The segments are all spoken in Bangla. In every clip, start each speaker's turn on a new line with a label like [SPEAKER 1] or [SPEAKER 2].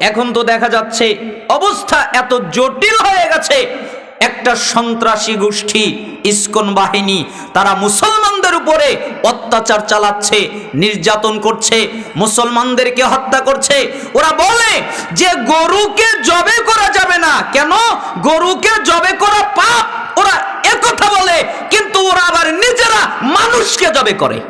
[SPEAKER 1] এখন তো দেখা যাচ্ছে অবস্থা এত জটিল হয়ে গেছে। একটা সন্ত্রাসী গোষ্ঠী, ইস্কন বাহিনী, তারা মুসলমানদের উপরে অত্যাচার চালাচ্ছে, নির্যাতন করছে, মুসলমানদেরকে হত্যা করছে। ওরা বলে যে গরুকে জবে করা যাবে না। কেন? গরুকে জবে করা পাপ। ওরা একথা বলে, কিন্তু ওরা আবার নিজেরা মানুষকে জবে করে।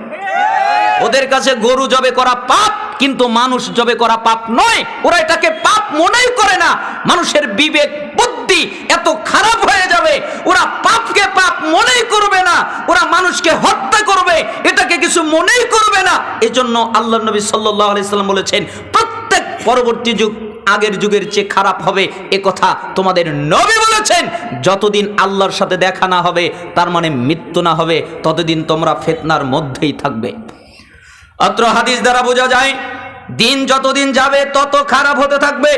[SPEAKER 1] ওদের কাছে গরু জবে করা পাপ। কিন্তু মানুষ জবে করা পাপ নয়, ওরা এটাকে পাপ মনেই করে না। মানুষের বিবেক, বুদ্ধি এত খারাপ হয়ে যাবে, ওরা পাপকে পাপ মনেই করবে না, ওরা মানুষকে হত্যা করবে, এটাকে কিছু মনেই করবে না। এজন্য আল্লাহ নবী আলাইসাল্লাম বলেছেন, প্রত্যেক পরবর্তী যুগ আগের যুগের চেয়ে খারাপ হবে, এ কথা তোমাদের নবী বলেছেন। যতদিন আল্লাহর সাথে দেখা না হবে, তার মানে মৃত্যু না হবে, ততদিন তোমরা ফেতনার মধ্যেই থাকবে। অত্র হাদিস দ্বারা বোঝা যায় দিন যতদিন যাবে, তত খারাপ হতে থাকবে।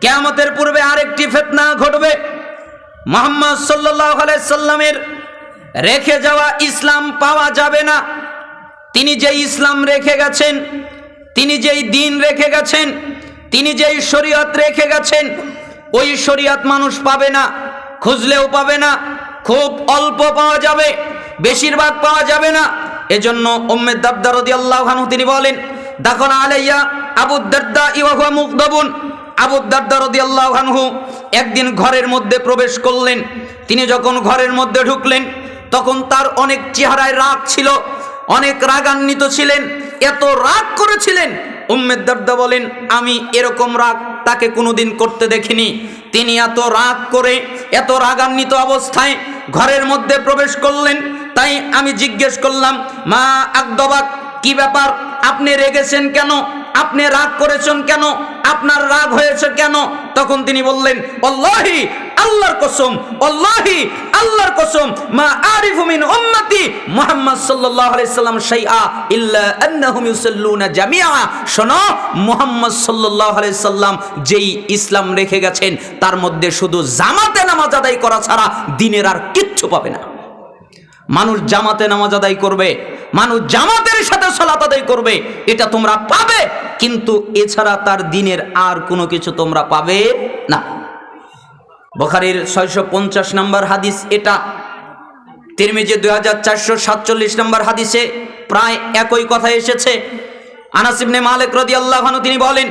[SPEAKER 1] কেয়ামতের পূর্বে আরেকটি ফেতনা ঘটবে। মোহাম্মদ সাল্লাহ সাল্লামের রেখে যাওয়া ইসলাম পাওয়া যাবে না। তিনি যেই ইসলাম রেখে গেছেন, তিনি যেই দিন রেখে গেছেন, তিনি যেই শরীয়ত রেখে গেছেন, ওই শরীয়ত মানুষ পাবে না, খুঁজলেও পাবে না, খুব অল্প পাওয়া যাবে, বেশিরভাগ পাওয়া যাবে না। এজন্য উম্মেদ দাদ্দা রাদিয়াল্লাহু তিনি বলেন দাখন আলাইয়া আবু দাদ্দা ইওয়া মুকদাবুন আবু দাদ্দা রাদিয়াল্লাহু আনহু একদিন ঘরের মধ্যে প্রবেশ করলেন। তিনি যখন ঘরের মধ্যে ঢুকলেন, তখন তার অনেক চেহারায় রাগ ছিল, অনেক রাগান্বিত ছিলেন, এত রাগ করেছিলেন। উম্মেদ দাদ্দা বলেন, আমি এরকম রাগ তাকে কোনোদিন করতে দেখিনি। তিনি এত রাগ করে, এত রাগান্বিত অবস্থায় ঘরের মধ্যে প্রবেশ করলেন। তাই আমি জিজ্ঞেস করলাম, মা আকদবাক, কি ব্যাপার? আপনি রেগেছেন কেন? আপনি রাগ করেছেন কেন? আপনার রাগ হয়েছে কেন? তখন তিনি বললেন অল্লাহি আল্লাহর কসম অল্লাহি আল্লাহর কসম, মা আরিফু মিন উম্মতি মুহাম্মদ সাল্লাল্লাহু আলাইহি সাল্লাম শাইআ ইল্লা আন্নাহুম ইউসাল্লুনা জামিআ। শোনো, মুহাম্মদ সাল্লাল্লাহু আলাইহি সাল্লাম যেই ইসলাম রেখে গেছেন, তার মধ্যে শুধু জামাতে নামাজ আদায় করা ছাড়া দিনের আর কিচ্ছু পাবে না। মানুষ জামাতে নামাজ আদায় করবে মানুষ জামাতের সাথে সলাত আদায় করবে, এটা তোমরা পাবে, কিন্তু এছাড়া তার দিনের আর কোনো কিছু তোমরা পাবে না। বখারির ছয়শো পঞ্চাশ নম্বর হাদিস এটা, তিরমিজে দুই হাজার চারশো সাতচল্লিশ নম্বর হাদিসে প্রায় একই কথা এসেছে। আনাসিবনে মালিক রদি আল্লাহানু তিনি বলেন,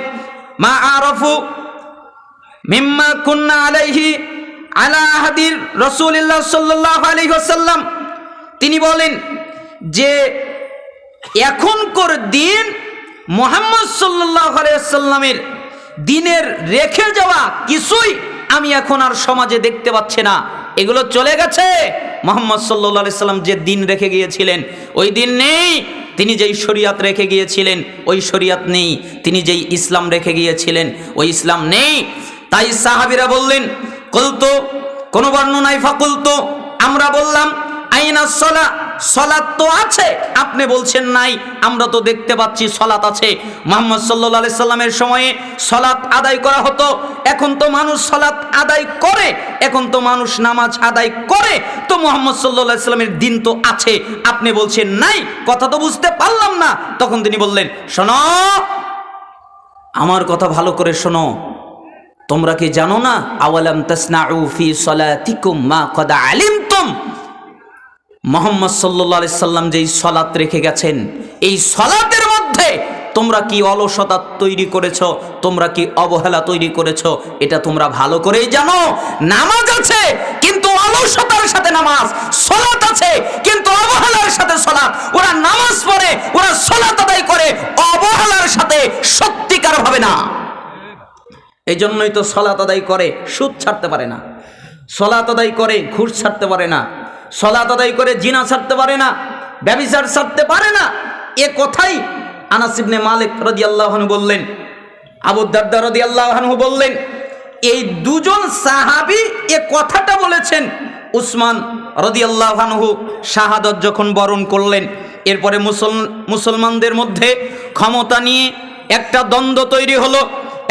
[SPEAKER 1] মা আরফু মিম্মা কুন্না আলাইহি আলা হাদির রসুলিল্লাহ সাল্লাহ ওয়াসাল্লাম। তিনি বলেন যে এখনকার দিন মোহাম্মদ সাল্লাহ আলাইসাল্লামের দিনের রেখে যাওয়া কিছুই আমি এখন আর সমাজে দেখতে পাচ্ছি না। এগুলো চলে গেছে। মোহাম্মদ সাল্লাহ সাল্লাম যে দিন রেখে গিয়েছিলেন, ওই দিন নেই। তিনি যেই শরিয়াত রেখে গিয়েছিলেন, ওই শরিয়াত নেই। তিনি যেই ইসলাম রেখে গিয়েছিলেন, ওই ইসলাম নেই। তাই সাহাবিরা বললেন, কলতো, কোনো বর্ণনায় ফাকুলতো আমরা বললাম, আইনা সলা সলাৎ তো আছে, আপনি বলছেন নাই, আমরা তো দেখতে পাচ্ছি সলাৎ আছে। মোহাম্মদ সাল্লা সাল্লামের সময়ে সলাৎ আদায় করা হতো, এখন তো মানুষ সলাৎ আদায় করে, এখন তো মানুষ নামাজ আদায় করে, তো মোহাম্মদ সাল্লা সাল্লামের দিন তো আছে, আপনি বলছেন নাই, কথা তো বুঝতে পারলাম না। তখন তিনি বললেন, শোনো, আমার কথা ভালো করে শোনো, তোমরা কি জানো না, আওয়ালাম তাসনাউ ফি সলাতিকুম মা কদ আলিমতুম মোহাম্মদ সাল্লাহ আলি সাল্লাম যেই সলাৎ রেখে গেছেন, এই সলাতের মধ্যে তোমরা কি অলসতা তৈরি করেছ? তোমরা কি অবহেলা তৈরি করেছ? এটা তোমরা ভালো করেই জানো। নামাজ আছে, কিন্তু অলসতার সাথে নামাজ, সলাৎ আছে, কিন্তু অবহেলার সাথে সলাৎ। ওরা নামাজ পড়ে, ওরা সলাৎ আদায় করে, অবহেলার সাথে সত্যিকার ভাবে না। এই জন্যই তো সলাৎ আদায় করে, সুদ ছাড়তে পারে না। সলাৎ আদায় করে, ঘুষ ছাড়তে পারে না। সলাত আদায় করে জিনা ছাড়তে পারে না, ব্যবিচার ছাড়তে পারে না। এ কথাই আনাসিবনে মালিক রদি আল্লাহনু বললেন, আবু দাদ্দা রদি আল্লাহনু বললেন, এই দুজন সাহাবি এ কথাটা বলেছেন। উসমান রদি আল্লাহানহু শাহাদত যখন বরণ করলেন, এরপরে মুসল, মুসলমানদের মধ্যে ক্ষমতা নিয়ে একটা দ্বন্দ্ব তৈরি হলো,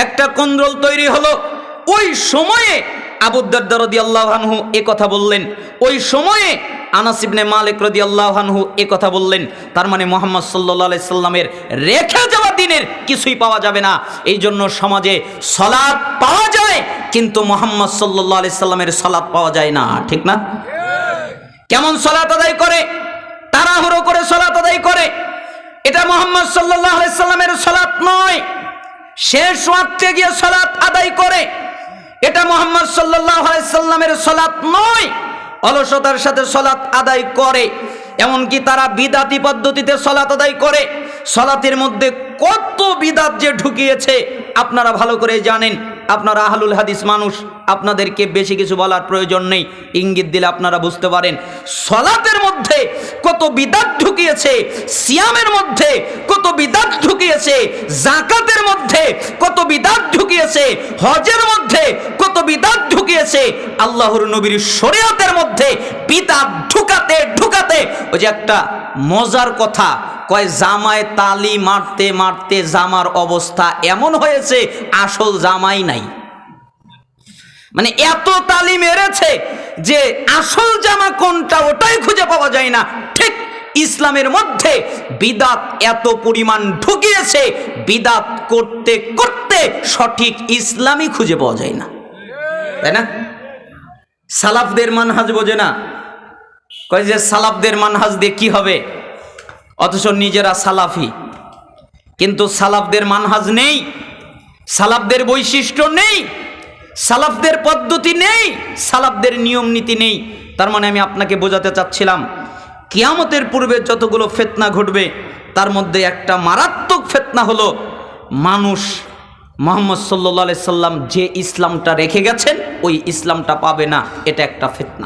[SPEAKER 1] একটা কন্দ্রল তৈরি হলো। ওই সময়ে আবুদ্দারদি আল্লাহ আনহু এ কথা বললেন ওই সময়ে আনাসিবনে মালিক রদি আল্লাহানহু এ কথা বললেন, তার মানে মোহাম্মদ সাল্লা সাল্লামের রেখে যাওয়া দিনের কিছুই পাওয়া যাবে না। এই জন্য সমাজে সলাদ পাওয়া যায়, কিন্তু মোহাম্মদ সাল্লাহ আলি সাল্লামের সলাদ পাওয়া যায় না। ঠিক না? কেমন সলাত আদায় করে? তাড়াহুড়ো করে সলাত আদায় করে? এটা মোহাম্মদ সাল্লাহ সাল্লামের সলাত নয়। শেষ ওয়াক্তে গিয়ে সলাত আদায় করে। এটা মোহাম্মদ সাল্লাহ সাল্লামের সলাত নয়। অলসতার সাথে সলাত আদায় করে। এমনকি তারা বিদাতি পদ্ধতিতে সলাত আদায় করে। সলাতের মধ্যে কত বিদাত যে ঢুকিয়েছে, আপনারা ভালো করে জানেন। আপনারা আহলুল হাদিস মানুষ, আপনাদেরকে বেশি কিছু বলার প্রয়োজন নেই। ইঙ্গিত দিলে আপনারা বুঝতে পারেন। সলাতের মধ্যে কত বিদাত ঢুকিয়েছে, সিয়ামের মধ্যে কত বিদাত ঢুকিয়েছে, জাকাতের মধ্যে কত বিদাত ঢুকিয়েছে, হজের মধ্যে বিদাত আল্লাহর নবীর শরিয়াতের মধ্যে বিদাত ঢুকাতে ঢুকাতে। ওই যে একটা মজার কথা, কয় জামায় তালি মারতে মারতে জামার অবস্থা এমন হয়েছে, আসল জামাই নাই। মানে এত তালি মেরেছে যে আসল জামা কোনটা ওটাই খুঁজে পাওয়া যায় না। ঠিক ইসলামের মধ্যে বিদাত এত পরিমাণ ঢুকিয়েছে, বিদাত করতে করতে সঠিক ইসলামই খুঁজে পাওয়া যায় না। তাই না? সালাফদের মানহাজ বোঝে না। কয় যে সালাফদের মানহাজ দিয়ে কি হবে? অথচ নিজেরা সালাফি। কিন্তু সালাফদের মানহাজ নেই, সালাফদের বৈশিষ্ট্য নেই, সালাফদের পদ্ধতি নেই, সালাফদের নিয়ম নীতি নেই। তার মানে আমি আপনাকে বোঝাতে চাচ্ছিলাম, কিয়ামতের পূর্বে যতগুলো ফেতনা ঘটবে, তার মধ্যে একটা মারাত্মক ফেতনা হলো মানুষ মোহাম্মদ সাল্লা সাল্লাম যে ইসলামটা রেখে গেছেন ওই ইসলামটা পাবে না। এটা একটা ফেতনা।